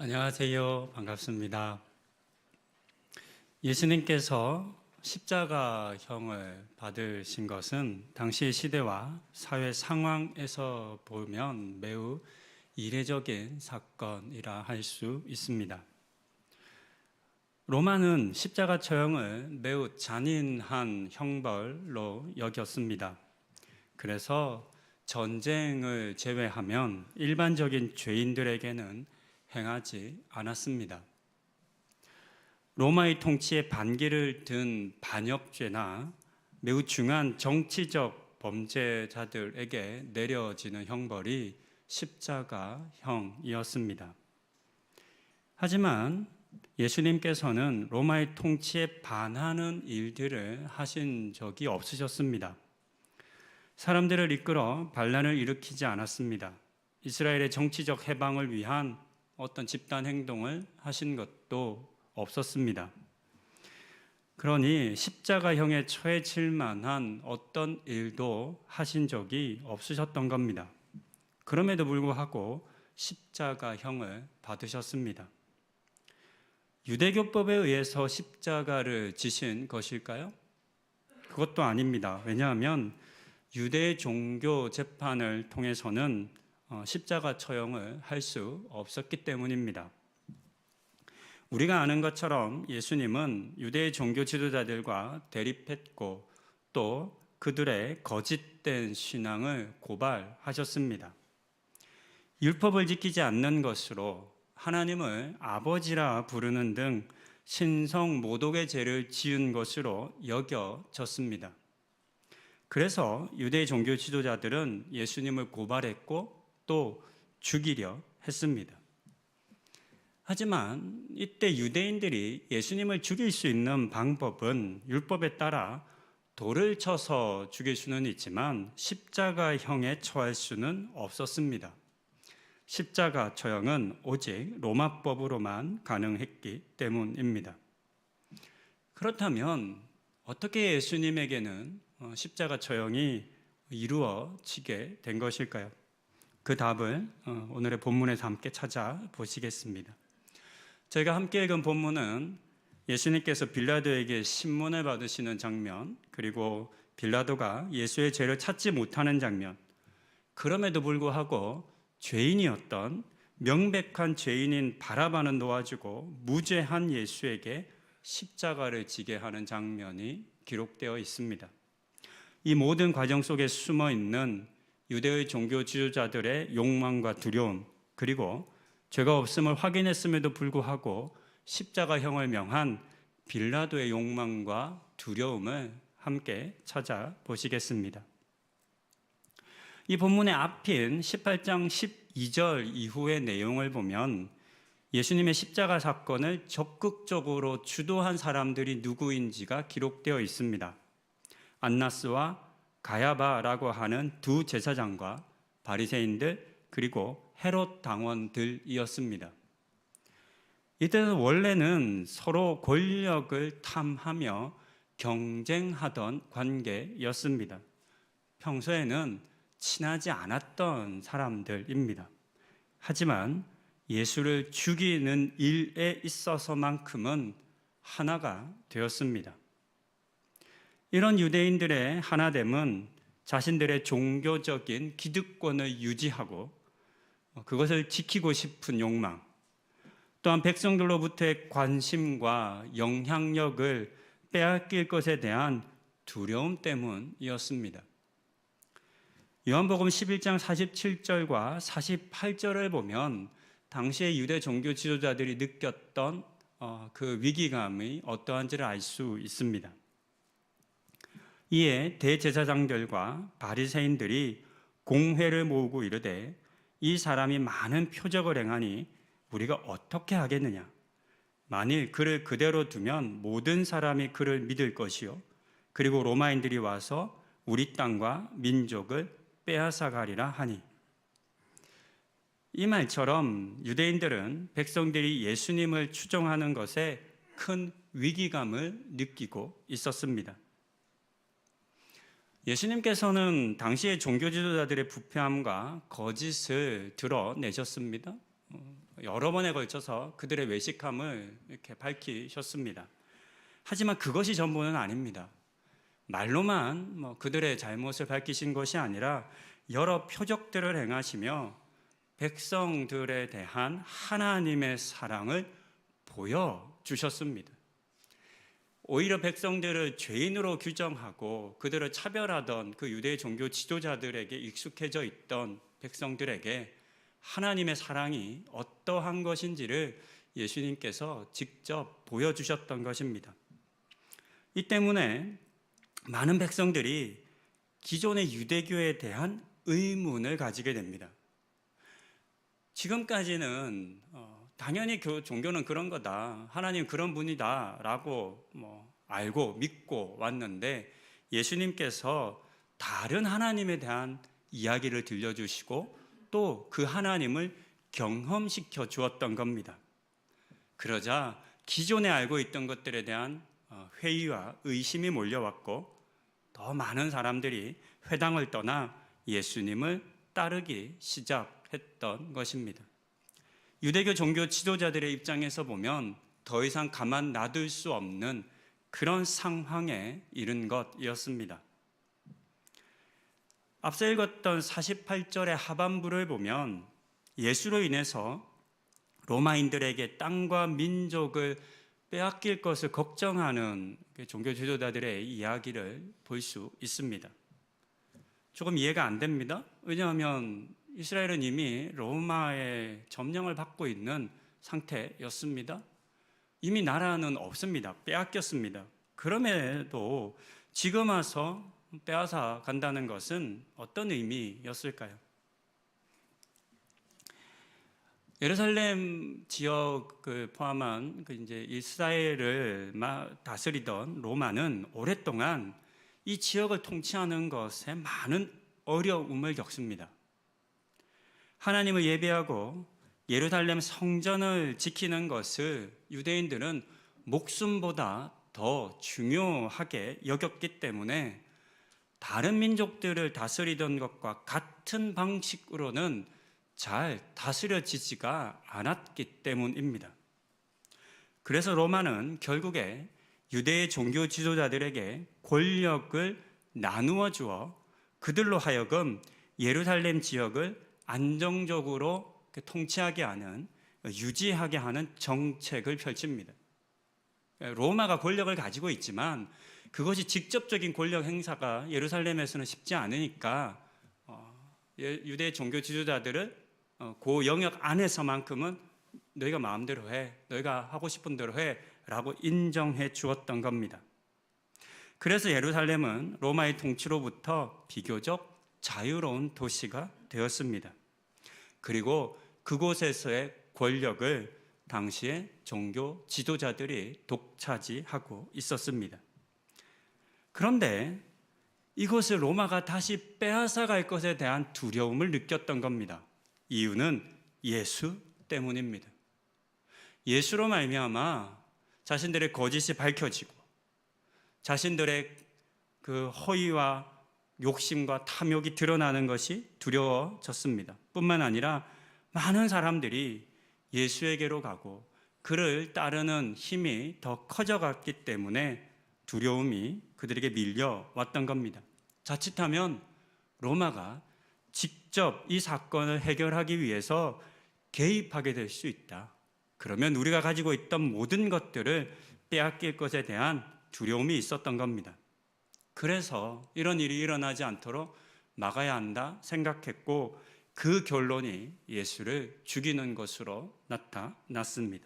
안녕하세요. 반갑습니다. 예수님께서 십자가형을 받으신 것은 당시 시대와 사회 상황에서 보면 매우 이례적인 사건이라 할 수 있습니다. 로마는 십자가 처형을 매우 잔인한 형벌로 여겼습니다. 그래서 전쟁을 제외하면 일반적인 죄인들에게는 행하지 않았습니다. 로마의 통치에 반기를 든 반역죄나 매우 중한 정치적 범죄자들에게 내려지는 형벌이 십자가형이었습니다. 하지만 예수님께서는 로마의 통치에 반하는 일들을 하신 적이 없으셨습니다. 사람들을 이끌어 반란을 일으키지 않았습니다. 이스라엘의 정치적 해방을 위한 어떤 집단 행동을 하신 것도 없었습니다. 그러니 십자가형에 처해질 만한 어떤 일도 하신 적이 없으셨던 겁니다. 그럼에도 불구하고 십자가형을 받으셨습니다. 유대교법에 의해서 십자가를 지신 것일까요? 그것도 아닙니다. 왜냐하면 유대 종교 재판을 통해서는 어, 십자가 처형을 할 수 없었기 때문입니다. 우리가 아는 것처럼 예수님은 유대 종교 지도자들과 대립했고 또 그들의 거짓된 신앙을 고발하셨습니다. 율법을 지키지 않는 것으로 하나님을 아버지라 부르는 등 신성 모독의 죄를 지은 것으로 여겨졌습니다. 그래서 유대 종교 지도자들은 예수님을 고발했고 또 죽이려 했습니다. 하지만 이때 유대인들이 예수님을 죽일 수 있는 방법은 율법에 따라 돌을 쳐서 죽일 수는 있지만 십자가형에 처할 수는 없었습니다. 십자가 처형은 오직 로마법으로만 가능했기 때문입니다. 그렇다면 어떻게 예수님에게는 어, 십자가 처형이 이루어지게 된 것일까요? 그 답을 어, 오늘의 본문에서 함께 찾아보시겠습니다. 저희가 함께 읽은 본문은 예수님께서 빌라도에게 신문을 받으시는 장면, 그리고 빌라도가 예수의 죄를 찾지 못하는 장면, 그럼에도 불구하고 죄인이었던 명백한 죄인인 바라바는 놓아주고 무죄한 예수에게 십자가를 지게 하는 장면이 기록되어 있습니다. 이 모든 과정 속에 숨어 있는 유대의 종교 지도자들의 욕망과 두려움, 그리고 죄가 없음을 확인했음에도 불구하고 십자가형을 명한 빌라도의 욕망과 두려움을 함께 찾아보시겠습니다. 이 본문의 앞인 18장 12절 이후의 내용을 보면 예수님의 십자가 사건을 적극적으로 주도한 사람들이 누구인지가 기록되어 있습니다. 안나스와 가야바라고 하는 두 제사장과 바리새인들 그리고 헤롯 당원들이었습니다. 이때는 원래는 서로 권력을 탐하며 경쟁하던 관계였습니다. 평소에는 친하지 않았던 사람들입니다. 하지만 예수를 죽이는 일에 있어서만큼은 하나가 되었습니다. 이런 유대인들의 하나됨은 자신들의 종교적인 기득권을 유지하고 그것을 지키고 싶은 욕망, 또한 백성들로부터의 관심과 영향력을 빼앗길 것에 대한 두려움 때문이었습니다. 요한복음 11장 47절과 48절을 보면 당시의 유대 종교 지도자들이 느꼈던 어, 그 위기감이 어떠한지를 알 수 있습니다. 이에 대제사장들과 바리새인들이 공회를 모으고 이르되 이 사람이 많은 표적을 행하니 우리가 어떻게 하겠느냐? 만일 그를 그대로 두면 모든 사람이 그를 믿을 것이요. 그리고 로마인들이 와서 우리 땅과 민족을 빼앗아 가리라 하니. 이 말처럼 유대인들은 백성들이 예수님을 추종하는 것에 큰 위기감을 느끼고 있었습니다. 예수님께서는 당시의 종교 지도자들의 부패함과 거짓을 드러내셨습니다. 여러 번에 걸쳐서 그들의 외식함을 이렇게 밝히셨습니다. 하지만 그것이 전부는 아닙니다. 말로만 뭐 그들의 잘못을 밝히신 것이 아니라 여러 표적들을 행하시며 백성들에 대한 하나님의 사랑을 보여 주셨습니다. 오히려 백성들을 죄인으로 규정하고 그들을 차별하던 그 유대 종교 지도자들에게 익숙해져 있던 백성들에게 하나님의 사랑이 어떠한 것인지를 예수님께서 직접 보여주셨던 것입니다. 이 때문에 많은 백성들이 기존의 유대교에 대한 의문을 가지게 됩니다. 지금까지는 어, 당연히 교, 종교는 그런 거다. 하나님 그런 분이다라고 뭐 알고 믿고 왔는데 예수님께서 다른 하나님에 대한 이야기를 들려주시고 또 그 하나님을 경험시켜 주었던 겁니다. 그러자 기존에 알고 있던 것들에 대한 어, 회의와 의심이 몰려왔고 더 많은 사람들이 회당을 떠나 예수님을 따르기 시작했던 것입니다. 유대교 종교 지도자들의 입장에서 보면 더 이상 가만 놔둘 수 없는 그런 상황에 이른 것이었습니다. 앞서 읽었던 48절의 하반부를 보면 예수로 인해서 로마인들에게 땅과 민족을 빼앗길 것을 걱정하는 그 종교 지도자들의 이야기를 볼 수 있습니다. 조금 이해가 안 됩니다. 왜냐하면 이스라엘은 이미 로마의 점령을 받고 있는 상태였습니다. 이미 나라는 없습니다. 빼앗겼습니다. 그럼에도 지금 와서 빼앗아 간다는 것은 어떤 의미였을까요? 예루살렘 지역을 포함한 그 이제 이스라엘을 다스리던 로마는 오랫동안 이 지역을 통치하는 것에 많은 어려움을 겪습니다. 하나님을 예배하고 예루살렘 성전을 지키는 것을 유대인들은 목숨보다 더 중요하게 여겼기 때문에 다른 민족들을 다스리던 것과 같은 방식으로는 잘 다스려지지가 않았기 때문입니다. 그래서 로마는 결국에 유대의 종교 지도자들에게 권력을 나누어 주어 그들로 하여금 예루살렘 지역을 안정적으로 통치하게 하는 유지하게 하는 정책을 펼칩니다. 로마가 권력을 가지고 있지만 그것이 직접적인 권력 행사가 예루살렘에서는 쉽지 않으니까 어, 예, 유대 종교 지도자들을 어, 그 영역 안에서만큼은 너희가 마음대로 해, 너희가 하고 싶은 대로 해라고 인정해 주었던 겁니다. 그래서 예루살렘은 로마의 통치로부터 비교적 자유로운 도시가 되었습니다. 그리고 그곳에서의 권력을 당시의 종교 지도자들이 독차지하고 있었습니다. 그런데 이것을 로마가 다시 빼앗아 갈 것에 대한 두려움을 느꼈던 겁니다. 이유는 예수 때문입니다. 예수로 말미암아 자신들의 거짓이 밝혀지고 자신들의 그 허위와 욕심과 탐욕이 드러나는 것이 두려워졌습니다. 뿐만 아니라 많은 사람들이 예수에게로 가고 그를 따르는 힘이 더 커져갔기 때문에 두려움이 그들에게 밀려왔던 겁니다. 자칫하면 로마가 직접 이 사건을 해결하기 위해서 개입하게 될 수 있다. 그러면 우리가 가지고 있던 모든 것들을 빼앗길 것에 대한 두려움이 있었던 겁니다. 그래서 이런 일이 일어나지 않도록 막아야 한다 생각했고 그 결론이 예수를 죽이는 것으로 나타났습니다.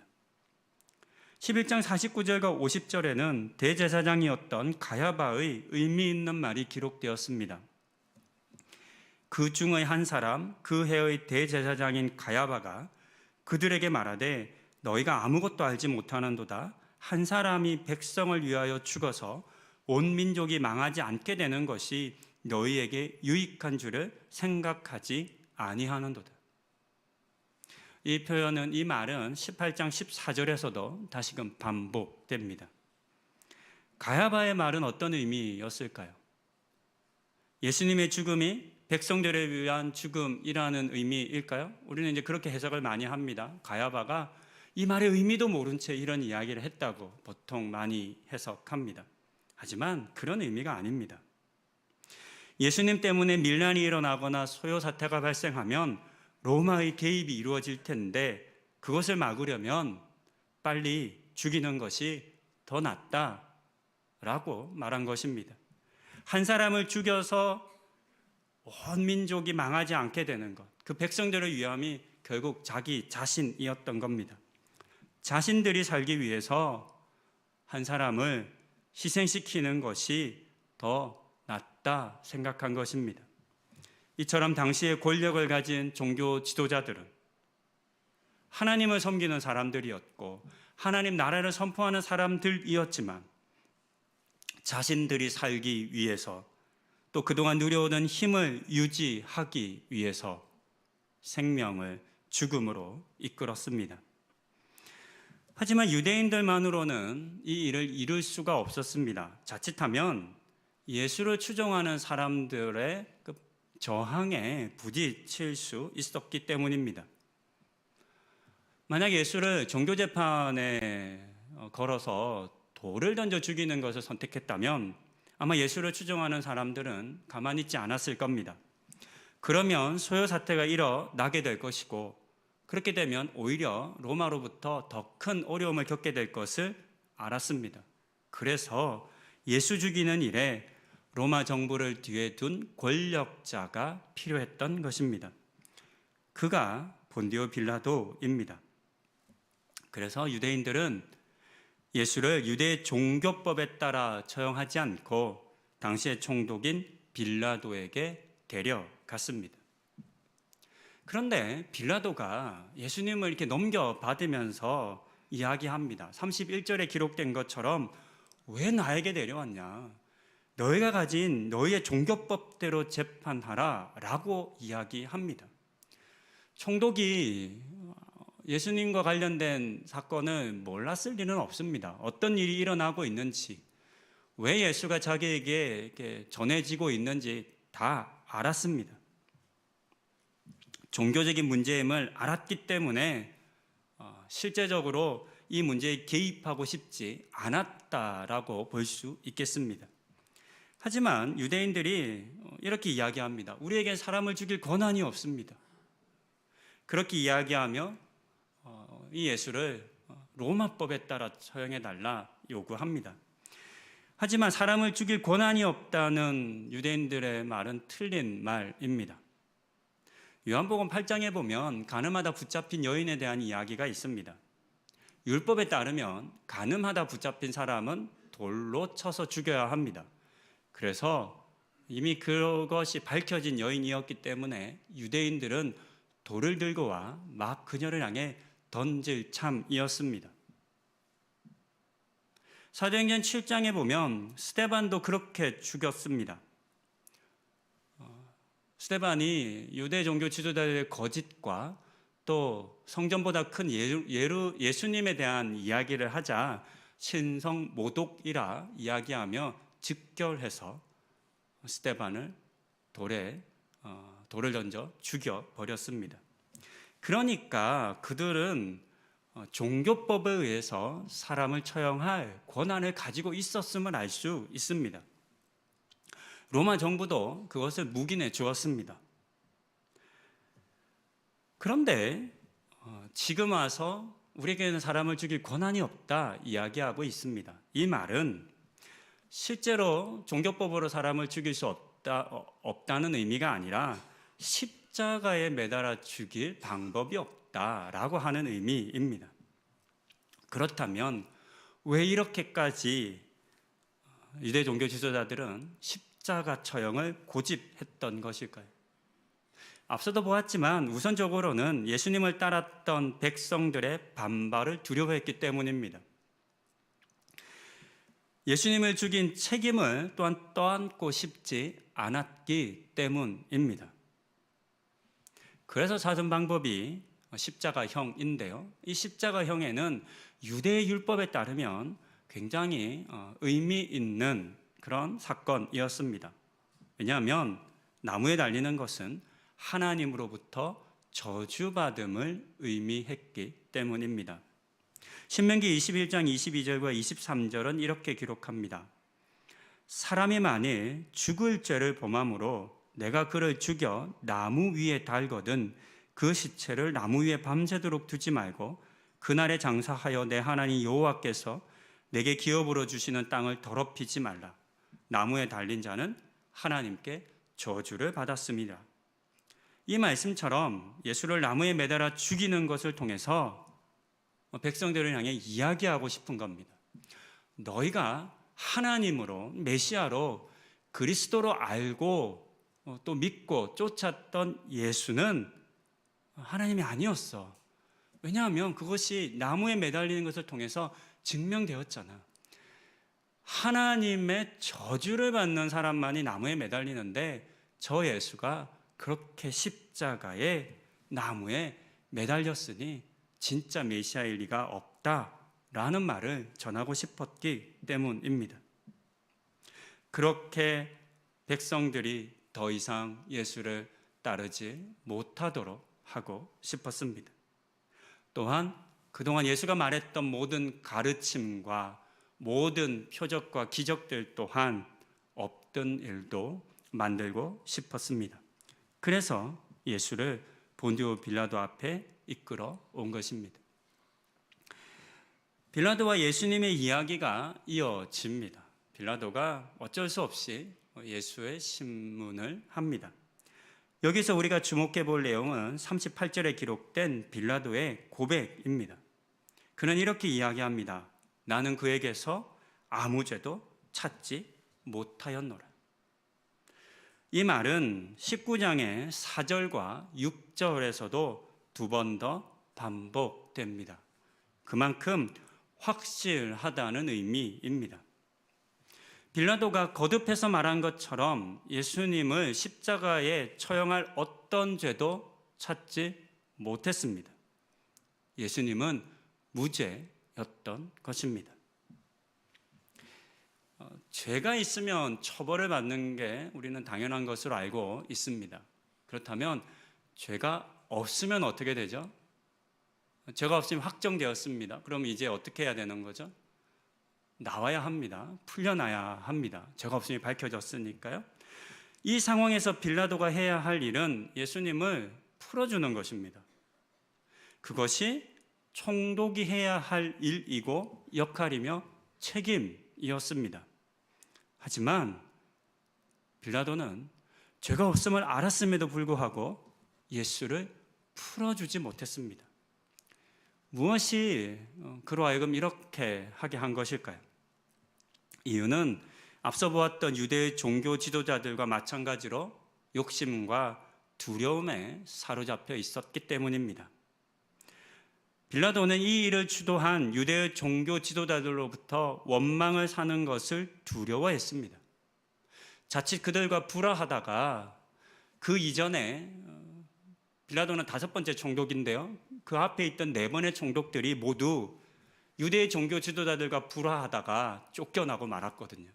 11장 49절과 50절에는 대제사장이었던 가야바의 의미 있는 말이 기록되었습니다. 그 중의 한 사람 그 해의 대제사장인 가야바가 그들에게 말하되 너희가 아무것도 알지 못하는도다 한 사람이 백성을 위하여 죽어서 온 민족이 망하지 않게 되는 것이 너희에게 유익한 줄을 생각하지 아니하는도다. 이 표현은 이 말은 18장 14절에서도 다시금 반복됩니다. 가야바의 말은 어떤 의미였을까요? 예수님의 죽음이 백성들을 위한 죽음이라는 의미일까요? 우리는 이제 그렇게 해석을 많이 합니다. 가야바가 이 말의 의미도 모른 채 이런 이야기를 했다고 보통 많이 해석합니다. 하지만 그런 의미가 아닙니다. 예수님 때문에 밀란이 일어나거나 소요 사태가 발생하면 로마의 개입이 이루어질 텐데 그것을 막으려면 빨리 죽이는 것이 더 낫다라고 말한 것입니다. 한 사람을 죽여서 온 민족이 망하지 않게 되는 것. 그 백성들의 위함이 결국 자기 자신이었던 겁니다. 자신들이 살기 위해서 한 사람을 희생시키는 것이 더 낫다 생각한 것입니다. 이처럼 당시에 권력을 가진 종교 지도자들은 하나님을 섬기는 사람들이었고 하나님 나라를 선포하는 사람들이었지만 자신들이 살기 위해서 또 그동안 누려오던 힘을 유지하기 위해서 생명을 죽음으로 이끌었습니다. 하지만 유대인들만으로는 이 일을 이룰 수가 없었습니다. 자칫하면 예수를 추종하는 사람들의 그 저항에 부딪힐 수 있었기 때문입니다. 만약 예수를 종교재판에 어, 걸어서 돌을 던져 죽이는 것을 선택했다면 아마 예수를 추종하는 사람들은 가만히 있지 않았을 겁니다. 그러면 소요 사태가 일어나게 될 것이고 그렇게 되면 오히려 로마로부터 더 큰 어려움을 겪게 될 것을 알았습니다. 그래서 예수 죽이는 일에 로마 정부를 뒤에 둔 권력자가 필요했던 것입니다. 그가 본디오 빌라도입니다. 그래서 유대인들은 예수를 유대 종교법에 따라 처형하지 않고 당시의 총독인 빌라도에게 데려갔습니다. 그런데 빌라도가 예수님을 이렇게 넘겨받으면서 이야기합니다. 31절에 기록된 것처럼 왜 나에게 내려왔냐? 너희가 가진 너희의 종교법대로 재판하라 라고 이야기합니다. 총독이 예수님과 관련된 사건을 몰랐을 리는 없습니다. 어떤 일이 일어나고 있는지, 왜 예수가 자기에게 전해지고 있는지 다 알았습니다. 종교적인 문제임을 알았기 때문에 어, 실제적으로 이 문제에 개입하고 싶지 않았다라고 볼 수 있겠습니다. 하지만 유대인들이 어, 이렇게 이야기합니다. 우리에겐 사람을 죽일 권한이 없습니다. 그렇게 이야기하며 어, 이 예수를 로마법에 따라 처형해 달라 요구합니다. 하지만 사람을 죽일 권한이 없다는 유대인들의 말은 틀린 말입니다. 요한복음 8장에 보면 가늠하다 붙잡힌 여인에 대한 이야기가 있습니다. 율법에 따르면 가늠하다 붙잡힌 사람은 돌로 쳐서 죽여야 합니다. 그래서 이미 그것이 밝혀진 여인이었기 때문에 유대인들은 돌을 들고 와 막 그녀를 향해 던질 참이었습니다. 사도행전 7장에 보면 스테반도 그렇게 죽였습니다. 스테반이 유대 종교 지도자들의 거짓과 또 성전보다 큰 예루, 예루, 예수님에 대한 이야기를 하자 신성 모독이라 이야기하며 즉결해서 스테반을 돌에 어, 돌을 던져 죽여 버렸습니다. 그러니까 그들은 어, 종교법에 의해서 사람을 처형할 권한을 가지고 있었음을 알 수 있습니다. 로마 정부도 그것을 묵인해 주었습니다. 그런데 어, 지금 와서 우리에게는 사람을 죽일 권한이 없다 이야기하고 있습니다. 이 말은 실제로 종교법으로 사람을 죽일 수 없다, 어, 없다는 의미가 아니라 십자가에 매달아 죽일 방법이 없다라고 하는 의미입니다. 그렇다면 왜 이렇게까지 유대 종교 지도자들은 십 자가 처형을 고집했던 것일까요? 앞서도 보았지만 우선적으로는 예수님을 따랐던 백성들의 반발을 두려워했기 때문입니다. 예수님을 죽인 책임을 또한 떠안고 싶지 않았기 때문입니다. 그래서 찾은 방법이 십자가형인데요. 이 십자가형에는 유대 율법에 따르면 굉장히 어, 의미 있는 그런 사건이었습니다. 왜냐하면 나무에 달리는 것은 하나님으로부터 저주받음을 의미했기 때문입니다. 신명기 21장 22절과 23절은 이렇게 기록합니다. 사람이 만일 죽을 죄를 범함으로 내가 그를 죽여 나무 위에 달거든 그 시체를 나무 위에 밤새도록 두지 말고 그날에 장사하여 내 하나님 여호와께서 내게 기업으로 주시는 땅을 더럽히지 말라. 나무에 달린 자는 하나님께 저주를 받았습니다. 이 말씀처럼 예수를 나무에 매달아 죽이는 것을 통해서 백성들을 향해 이야기하고 싶은 겁니다. 너희가 하나님으로 메시아로 그리스도로 알고 어, 또 믿고 쫓았던 예수는 하나님이 아니었어. 왜냐하면 그것이 나무에 매달리는 것을 통해서 증명되었잖아. 하나님의 저주를 받는 사람만이 나무에 매달리는데 저 예수가 그렇게 십자가에 나무에 매달렸으니 진짜 메시아일 리가 없다라는 말을 전하고 싶었기 때문입니다. 그렇게 백성들이 더 이상 예수를 따르지 못하도록 하고 싶었습니다. 또한 그동안 예수가 말했던 모든 가르침과 모든 표적과 기적들 또한 없던 일도 만들고 싶었습니다. 그래서 예수를 본디오 빌라도 앞에 이끌어 온 것입니다. 빌라도와 예수님의 이야기가 이어집니다. 빌라도가 어쩔 수 없이 예수의 신문을 합니다. 여기서 우리가 주목해 볼 내용은 38절에 기록된 빌라도의 고백입니다. 그는 이렇게 이야기합니다. 나는 그에게서 아무 죄도 찾지 못하였노라. 이 말은 19장의 4절과 6절에서도 두 번 더 반복됩니다. 그만큼 확실하다는 의미입니다. 빌라도가 거듭해서 말한 것처럼 예수님을 십자가에 처형할 어떤 죄도 찾지 못했습니다. 예수님은 무죄 였던 것입니다. 어, 죄가 있으면 처벌을 받는 게 우리는 당연한 것으로 알고 있습니다. 그렇다면 죄가 없으면 어떻게 되죠? 죄가 없으면 확정되었습니다. 그럼 이제 어떻게 해야 되는 거죠? 나와야 합니다. 풀려나야 합니다. 죄가 없음이 밝혀졌으니까요. 이 상황에서 빌라도가 해야 할 일은 예수님을 풀어주는 것입니다. 그것이 총독이 해야 할 일이고 역할이며 책임이었습니다. 하지만 빌라도는 죄가 없음을 알았음에도 불구하고 예수를 풀어주지 못했습니다. 무엇이 어, 그로 하여금 이렇게 하게 한 것일까요? 이유는 앞서 보았던 유대의 종교 지도자들과 마찬가지로 욕심과 두려움에 사로잡혀 있었기 때문입니다. 빌라도는 이 일을 주도한 유대의 종교 지도자들로부터 원망을 사는 것을 두려워했습니다. 자칫 그들과 불화하다가 그 이전에 어, 빌라도는 다섯 번째 총독인데요. 그 앞에 있던 네 번의 총독들이 모두 유대 종교 지도자들과 불화하다가 쫓겨나고 말았거든요.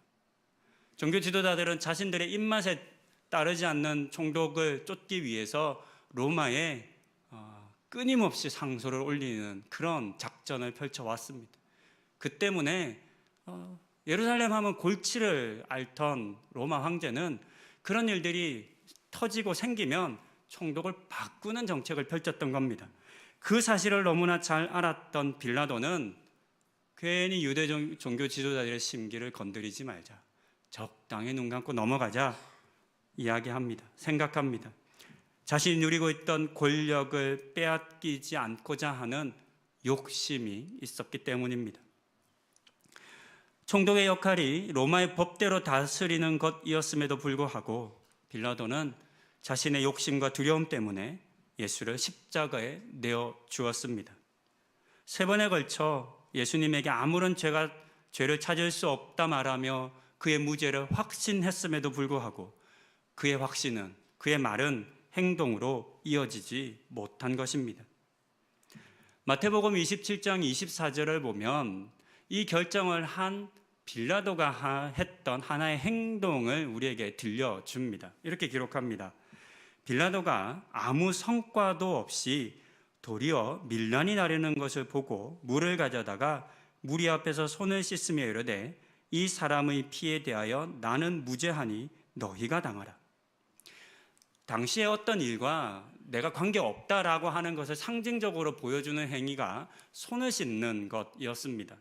종교 지도자들은 자신들의 입맛에 따르지 않는 총독을 쫓기 위해서 로마에 어, 끊임없이 상소를 올리는 그런 작전을 펼쳐왔습니다. 그 때문에 어, 예루살렘 하면 골치를 앓던 로마 황제는 그런 일들이 터지고 생기면 총독을 바꾸는 정책을 펼쳤던 겁니다. 그 사실을 너무나 잘 알았던 빌라도는 괜히 유대 종교 지도자들의 심기를 건드리지 말자. 적당히 눈 감고 넘어가자. 이야기합니다. 생각합니다. 자신이 누리고 있던 권력을 빼앗기지 않고자 하는 욕심이 있었기 때문입니다. 총독의 역할이 로마의 법대로 다스리는 것이었음에도 불구하고 빌라도는 자신의 욕심과 두려움 때문에 예수를 십자가에 내어 주었습니다. 세 번에 걸쳐 예수님에게 아무런 죄가 죄를 찾을 수 없다 말하며 그의 무죄를 확신했음에도 불구하고 그의 확신은 그의 말은 행동으로 이어지지 못한 것입니다. 마태복음 27장 24절을 보면 이 결정을 한 빌라도가 하- 했던 하나의 행동을 우리에게 들려줍니다. 이렇게 기록합니다. 빌라도가 아무 성과도 없이 도리어 밀란이 나르는 것을 보고 물을 가져다가 무리 앞에서 손을 씻으며 이르되 이 사람의 피에 대하여 나는 무죄하니 너희가 당하라. 당시에 어떤 일과 내가 관계 없다라고 하는 것을 상징적으로 보여주는 행위가 손을 씻는 것이었습니다.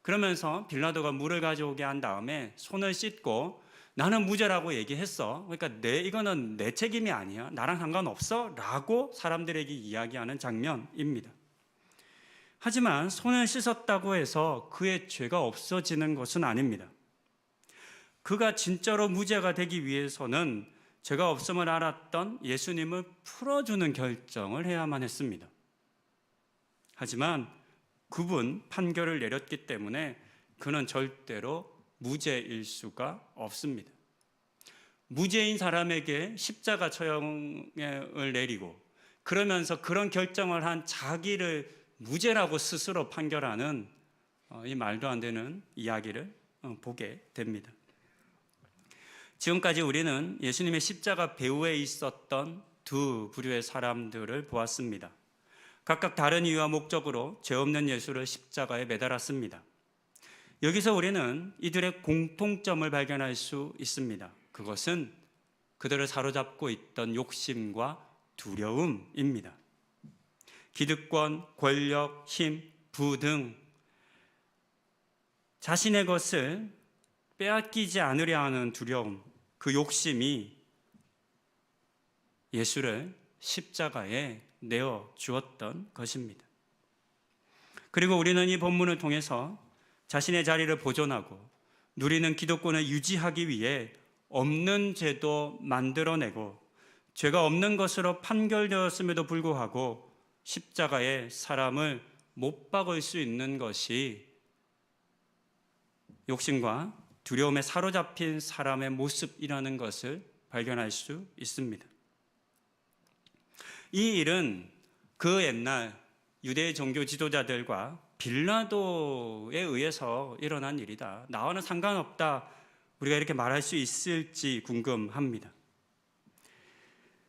그러면서 빌라도가 물을 가져오게 한 다음에 손을 씻고 나는 무죄라고 얘기했어. 그러니까 내 이거는 내 책임이 아니야. 나랑 상관없어라고 사람들에게 이야기하는 장면입니다. 하지만 손을 씻었다고 해서 그의 죄가 없어지는 것은 아닙니다. 그가 진짜로 무죄가 되기 위해서는 죄가 없음을 알았던 예수님을 풀어주는 결정을 해야만 했습니다. 하지만 그분 판결을 내렸기 때문에 그는 절대로 무죄일 수가 없습니다. 무죄인 사람에게 십자가 처형을 내리고 그러면서 그런 결정을 한 자기를 무죄라고 스스로 판결하는 어, 이 말도 안 되는 이야기를 어, 보게 됩니다. 지금까지 우리는 예수님의 십자가 배후에 있었던 두 부류의 사람들을 보았습니다. 각각 다른 이유와 목적으로 죄 없는 예수를 십자가에 매달았습니다. 여기서 우리는 이들의 공통점을 발견할 수 있습니다. 그것은 그들을 사로잡고 있던 욕심과 두려움입니다. 기득권, 권력, 힘, 부 등 자신의 것을 빼앗기지 않으려 하는 두려움, 그 욕심이 예수를 십자가에 내어 주었던 것입니다. 그리고 우리는 이 본문을 통해서 자신의 자리를 보존하고 누리는 기독권을 유지하기 위해 없는 죄도 만들어내고 죄가 없는 것으로 판결되었음에도 불구하고 십자가에 사람을 못 박을 수 있는 것이 욕심과 두려움에 사로잡힌 사람의 모습이라는 것을 발견할 수 있습니다. 이 일은 그 옛날 유대 종교 지도자들과 빌라도에 의해서 일어난 일이다. 나와는 상관없다. 우리가 이렇게 말할 수 있을지 궁금합니다.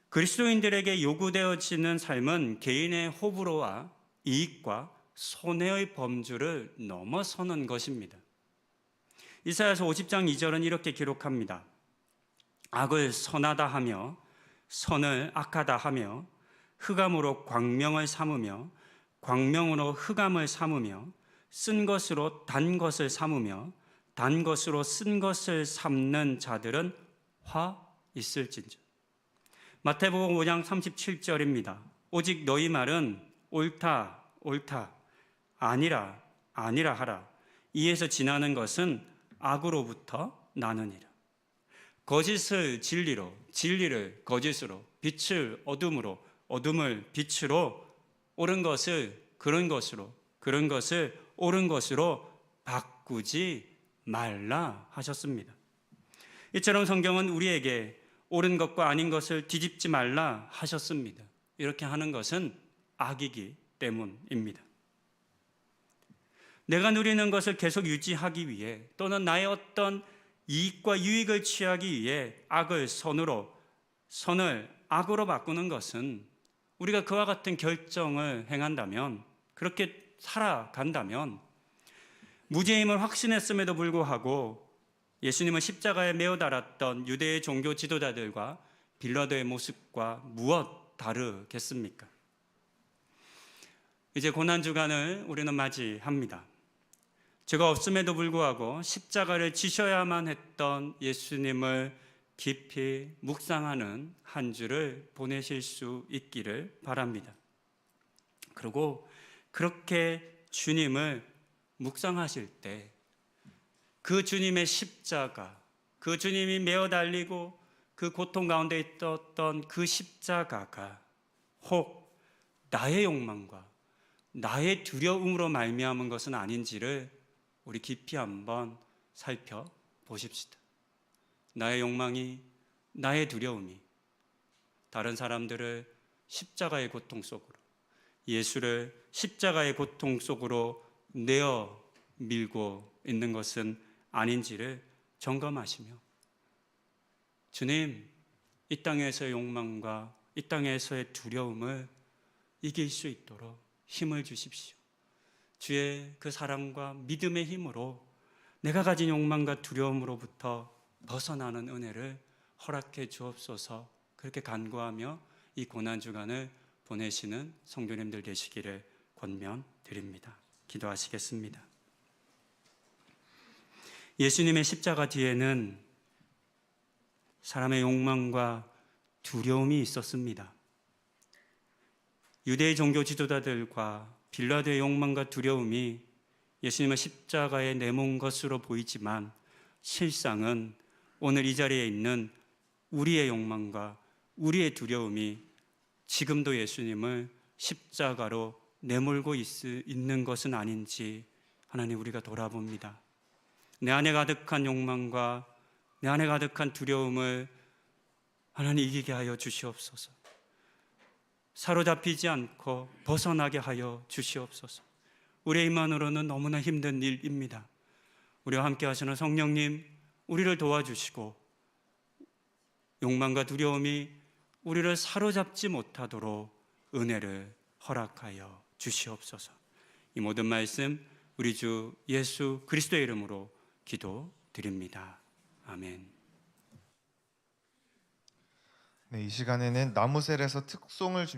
그리스도인들에게 요구되어지는 삶은 개인의 호불호와 이익과 손해의 범주를 넘어서는 것입니다. 이사야서 50장 2절은 이렇게 기록합니다. 악을 선하다 하며 선을 악하다 하며 흑암으로 광명을 삼으며 광명으로 흑암을 삼으며 쓴 것으로 단 것을 삼으며 단 것으로 쓴 것을 삼는 자들은 화 있을진저. 마태복음 5장 37절입니다. 오직 너희 말은 옳다 옳다 아니라 아니라 하라. 이에서 지나는 것은 악으로부터 나느니라. 거짓을 진리로, 진리를 거짓으로, 빛을 어둠으로, 어둠을 빛으로, 옳은 것을 그런 것으로, 그런 것을 옳은 것으로 바꾸지 말라 하셨습니다. 이처럼 성경은 우리에게 옳은 것과 아닌 것을 뒤집지 말라 하셨습니다. 이렇게 하는 것은 악이기 때문입니다. 내가 누리는 것을 계속 유지하기 위해 또는 나의 어떤 이익과 유익을 취하기 위해 악을 선으로 선을 악으로 바꾸는 것은 우리가 그와 같은 결정을 행한다면 그렇게 살아간다면 무죄임을 확신했음에도 불구하고 예수님은 십자가에 매어 달았던 유대의 종교 지도자들과 빌라도의 모습과 무엇 다르겠습니까? 이제 고난 주간을 우리는 맞이합니다. 죄가 없음에도 불구하고 십자가를 지셔야만 했던 예수님을 깊이 묵상하는 한 주를 보내실 수 있기를 바랍니다. 그리고 그렇게 주님을 묵상하실 때 그 주님의 십자가, 그 주님이 메어 달리고 그 고통 가운데 있었던 그 십자가가 혹 나의 욕망과 나의 두려움으로 말미암은 것은 아닌지를 우리 깊이 한번 살펴 보십시다. 나의 욕망이 나의 두려움이 다른 사람들을 십자가의 고통 속으로 예수를 십자가의 고통 속으로 내어 밀고 있는 것은 아닌지를 점검하시며 주님 이 땅에서의 욕망과 이 땅에서의 두려움을 이길 수 있도록 힘을 주십시오. 주의 그 사랑과 믿음의 힘으로 내가 가진 욕망과 두려움으로부터 벗어나는 은혜를 허락해 주옵소서 그렇게 간구하며 이 고난 주간을 보내시는 성도님들 되시기를 권면드립니다. 기도하시겠습니다. 예수님의 십자가 뒤에는 사람의 욕망과 두려움이 있었습니다. 유대의 종교 지도자들과 빌라도의 욕망과 두려움이 예수님의 십자가에 내몬 것으로 보이지만 실상은 오늘 이 자리에 있는 우리의 욕망과 우리의 두려움이 지금도 예수님을 십자가로 내몰고 있, 있는 것은 아닌지 하나님 우리가 돌아봅니다. 내 안에 가득한 욕망과 내 안에 가득한 두려움을 하나님 이기게 하여 주시옵소서. 사로잡히지 않고 벗어나게 하여 주시옵소서. 우리의 힘만으로는 너무나 힘든 일입니다. 우리와 함께 하시는 성령님, 우리를 도와주시고 욕망과 두려움이 우리를 사로잡지 못하도록 은혜를 허락하여 주시옵소서. 이 모든 말씀 우리 주 예수 그리스도의 이름으로 기도드립니다. 아멘. 네, 이 시간에는 나무셀에서 특송을